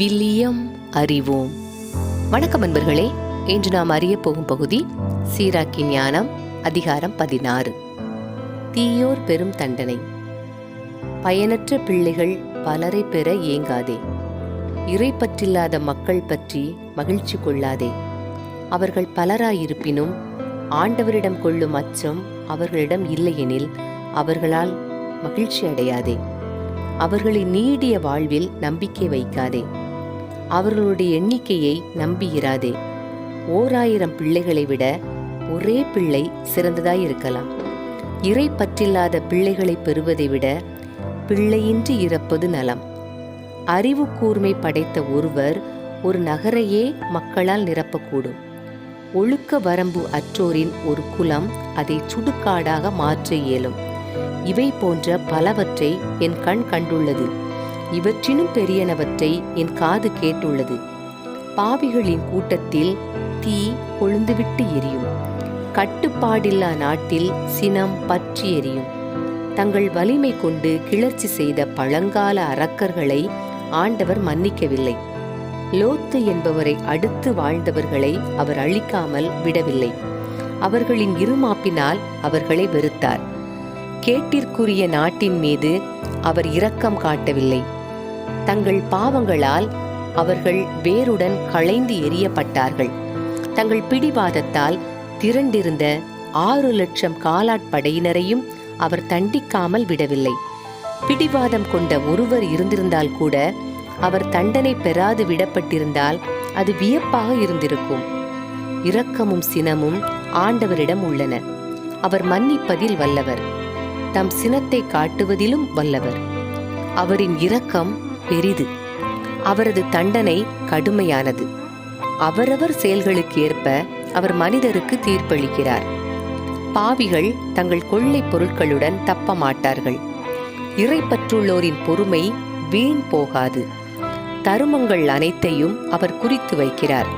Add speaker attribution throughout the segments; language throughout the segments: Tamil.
Speaker 1: வில்லியம் அறிவோம். வணக்கம் அன்பர்களே இன்று நாம் அறிய போகும் பகுதி சீராக்கி ஞானம் அதிகாரம் பதினாறு. தீயோர் பெரும் தண்டனை. பயனற்ற பிள்ளைகள் பலரை பெற ஏங்காதே. இறை பற்றில்லாத மக்கள் பற்றி மகிழ்ச்சி கொள்ளாதே. அவர்கள் பலராயிருப்பினும் ஆண்டவரிடம் கொள்ளும் அச்சம் அவர்களிடம் இல்லையெனில் அவர்களால் மகிழ்ச்சி அடையாதே. அவர்களின் நீடிய வாழ்வில் நம்பிக்கை வைக்காதே. அவர்களுடைய எண்ணிக்கையை நம்பியிராதே ஓராயிரம் பிள்ளைகளை விட ஒரே பிள்ளை சிறந்ததாயிருக்கலாம் இறை பற்றில்லாத பிள்ளைகளை பெறுவதை விட பிள்ளையின்றி இறப்பது நலம். அறிவு கூர்மை படைத்த ஒருவர் ஒரு நகரையே மக்களால் நிரப்பக்கூடும். ஒழுக்க வரம்பு அற்றோரின் ஒரு குலம் அதை சுடுகாடாக மாற்ற இயலும். இவை போன்ற பலவற்றை என் கண் கண்டுள்ளது. இவற்றினும் பெரியனவற்றை என் காது கேட்டுள்ளது. பாவிகளின் கூட்டத்தில் தீ கொழுந்துவிட்டு எரியும். கட்டுப்பாடில்லா நாட்டில் சினம் பற்றி எரியும். தங்கள் வலிமை கொண்டு கிளர்ச்சி செய்த பழங்கால அரக்கர்களை ஆண்டவர் மன்னிக்கவில்லை. லோத்து என்பவரை அடுத்து வாழ்ந்தவர்களை அவர் அழிக்காமல் விடவில்லை. அவர்களின் இருமாப்பினால் அவர்களை வெறுத்தார். கேட்டிற்குரிய நாட்டின் மீது அவர் இரக்கம் காட்டவில்லை. தங்கள் பாவங்களால் அவர்கள் வேருடன் களைந்து எறியப்பட்டார்கள். தங்கள் பிடிவாதத்தால் திரண்டிருந்த ஆறு லட்சம் காலாட்படையினரையும் அவர் தண்டிக்காமல் விடவில்லை. பிடிவாதம் கொண்ட ஒருவர் இருந்திருந்தால் கூட அவர் தண்டனை பெறாது விடப்பட்டிருந்தால் அது வியப்பாக இருந்திருக்கும். இரக்கமும் சினமும் ஆண்டவரிடம் உள்ளன. அவர் மன்னிப்பதில் வல்லவர். தம் சினத்தை காட்டுவதிலும் வல்லவர். அவரின் இரக்கம் பெரிது. அவரது தண்டனை கடுமையானது. அவரவர் செயல்களுக்கு ஏற்ப அவர் மனிதருக்கு தீர்ப்பளிக்கிறார். பாவிகள் தங்கள் கொள்ளை பொருட்களுடன் தப்ப மாட்டார்கள் இறைப்பற்றுள்ளோரின் பொறுமை வீண் போகாது. தருமங்கள் அனைத்தையும் அவர் குறித்து வைக்கிறார்.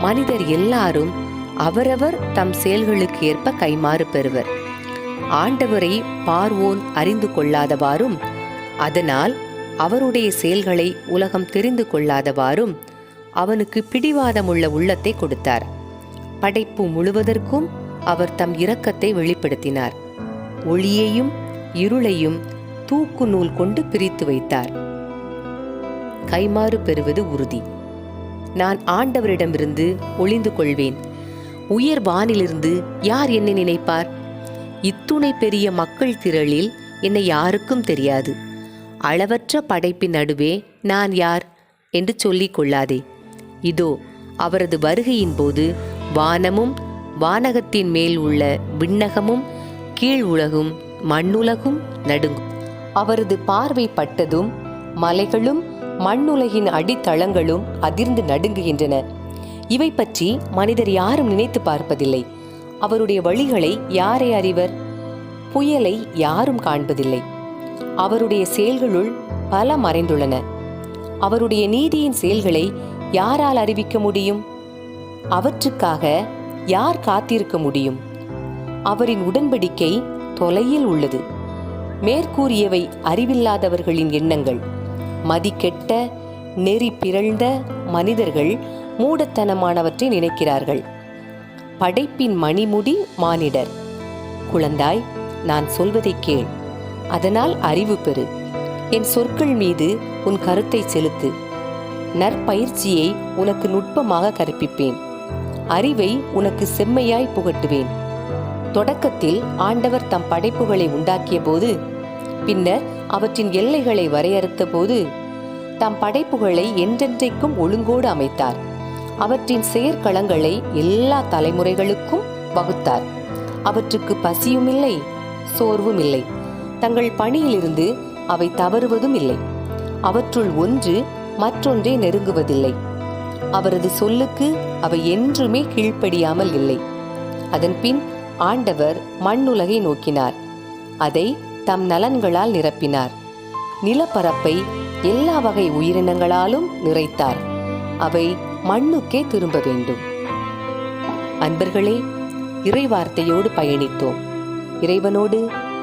Speaker 1: மனிதர் எல்லாரும் அவரவர் தம் செயல்களுக்கு ஏற்ப கைமாறு பெறுவர். ஆண்டவரை பார்வோன் அறிந்து கொள்ளாதவாறும் அதனால் அவருடைய செயல்களை உலகம் தெரிந்து கொள்ளாதவாறும் அவனுக்கு பிடிவாதமுள்ள உள்ளத்தை கொடுத்தார். படைப்பு முழுவதற்கும் அவர் தம் இரக்கத்தை வெளிப்படுத்தினார். ஒளியையும் இருளையும் தூக்கு நூல் கொண்டு பிரித்து வைத்தார். கைமாறு பெறுவது உறுதி. நான் ஆண்டவரிடமிருந்து ஒளிந்து கொள்வேன். உயர் வானிலிருந்து யார் என்னை நினைப்பார்? இத்துணை பெரிய மக்கள் திரளில் என்னை யாருக்கும் தெரியாது. அளவற்ற படைப்பின் நடுவே நான் யார்? என்று சொல்லிக் கொள்ளாதே. இதோ அவரது வருகையின் போது வானமும் வானகத்தின் மேல் உள்ள விண்ணகமும் கீழ் உலகும் மண்ணுலகும் நடுங்கும். அவரது பார்வை பட்டதும் மலைகளும் மண்ணுலகின் அடித்தளங்களும் அதிர்ந்து நடுங்குகின்றன. இவை பற்றி மனிதர் யாரும் நினைத்து பார்ப்பதில்லை. அவருடைய வழிகளை யாரை அறிவர்? புயலை யாரும் காண்பதில்லை. அவருடைய செயல்களுள் பல மறைந்துள்ளன. அவருடைய நீதியின் செயல்களை யாரால் அறிவிக்க முடியும்? அவற்றுக்காக யார் காத்திருக்க முடியும்? அவரின் உடன்படிக்கை தொலையில் உள்ளது. மேற்கூறியவை அறிவில்லாதவர்களின் எண்ணங்கள். மதிக்கெட்ட நெறி பிறழ்ந்த மனிதர்கள் மூடத்தனமானவற்றை நினைக்கிறார்கள். படைப்பின் மணிமுடி மானிடர். குழந்தாய் நான் சொல்வதை கேள். அதனால் அறிவு பெறு. என் சொற்கள் மீது உன் கருத்தை செலுத்து. நற்பயிற்சியை உனக்கு நுட்பமாக கற்பிப்பேன். அறிவை உனக்கு செம்மையாய் புகட்டுவேன். தொடக்கத்தில் ஆண்டவர் தம் படைப்புகளை உண்டாக்கிய போது பின்னர் அவற்றின் எல்லைகளை வரையறுத்த போது தம் படைப்புகளை என்றென்றைக்கும் ஒழுங்கோடு அமைத்தார். அவற்றின் செயற்களங்களை எல்லா தலைமுறைகளுக்கும் வகுத்தார். அவற்றுக்கு பசியும் இல்லை சோர்வும் இல்லை தங்கள் பணியிலிருந்து அவை தவறுவதும் இல்லை. அவற்றுள் ஒன்று மற்றொன்றை நெருங்குவதில்லை. அவரது சொல்லுக்கு அவை என்றுமே கீழ்ப்படியாமல் இல்லை. அதன்பின் ஆண்டவர் மண்ணுலகை நோக்கினார். அதை தம் நலன்களால் நிரப்பினார். நிலப்பரப்பை எல்லா வகை உயிரினங்களாலும் நிறைத்தார். அவை மண்ணுக்கே திரும்ப வேண்டும். அன்பர்களே இறைவார்த்தையோடு பயணித்தோம். இறைவனோடு